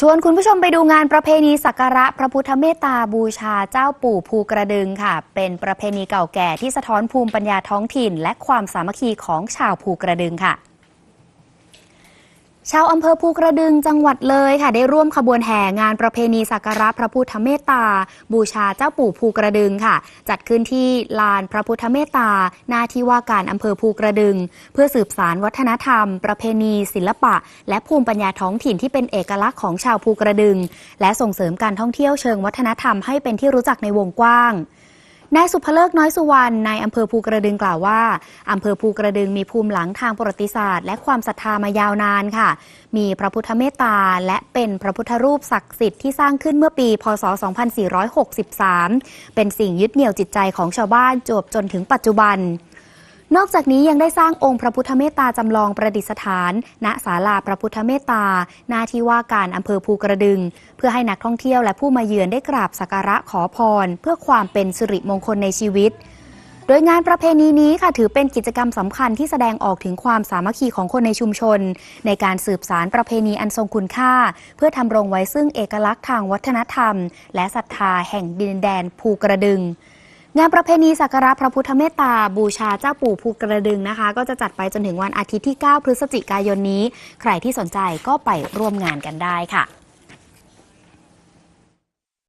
ชวนคุณผู้ชมไปดูงานประเพณีสักการะพระพุทธเมตตาบูชาเจ้าปู่ภูกระดึงค่ะ เป็นประเพณีเก่าแก่ที่สะท้อนภูมิปัญญาท้องถิ่น และความสามัคคีของชาวภูกระดึงค่ะ ชาวอำเภอภูกระดึงจังหวัดเลยค่ะ ได้ร่วมขบวนแห่งานประเพณีสักการะพระพุทธเมตตา บูชาเจ้าปู่ภูกระดึงค่ะ จัดขึ้นที่ลานพระพุทธเมตตา หน้าที่ว่าการอำเภอภูกระดึง เพื่อสืบสารวัฒนธรรม ประเพณี ศิลปะ และภูมิปัญญาท้องถิ่นที่เป็นเอกลักษณ์ของชาวภูกระดึง และส่งเสริมการท่องเที่ยวเชิงวัฒนธรรมให้เป็นที่รู้จักในวงกว้าง นายสุภเลิกน้อยสุวรรณนายอำเภอภูกระดึงกล่าวว่าอำเภอภูกระดึงมีภูมิหลังทางประวัติศาสตร์ และความศรัทธามายาวนานค่ะ มีพระพุทธเมตตา และเป็นพระพุทธรูปศักดิ์สิทธิ์ที่สร้างขึ้นเมื่อปี พศ 2463 เป็นสิ่งยึดเหนี่ยวจิตใจของชาวบ้านจวบจนถึงปัจจุบัน นอกจากนี้ยังได้สร้างองค์พระพุทธเมตตาจำลองประดิษฐาน ณศาลาพระพุทธเมตตาหน้าที่ว่าการอำเภอภูกระดึง เพื่อให้นักท่องเที่ยวและผู้มาเยือนได้กราบสักการะขอพร เพื่อความเป็นสิริมงคลในชีวิต โดยงานประเพณีนี้ค่ะถือเป็นกิจกรรมสำคัญที่แสดงออกถึงความสามัคคีของคนในชุมชน ในการสืบสารประเพณีอันทรงคุณค่า เพื่อทำรงไว้ซึ่งเอกลักษณ์ทางวัฒนธรรม และศรัทธาแห่งดินแดนภูกระดึง งานประเพณีสักการะพระพุทธเมตตา บูชาเจ้าปู่ภูกระดึงนะคะ ก็จะจัดไปจนถึงวันอาทิตย์ที่ 9 พฤศจิกายนนี้ ใครที่สนใจก็ไปร่วมงานกันได้ค่ะ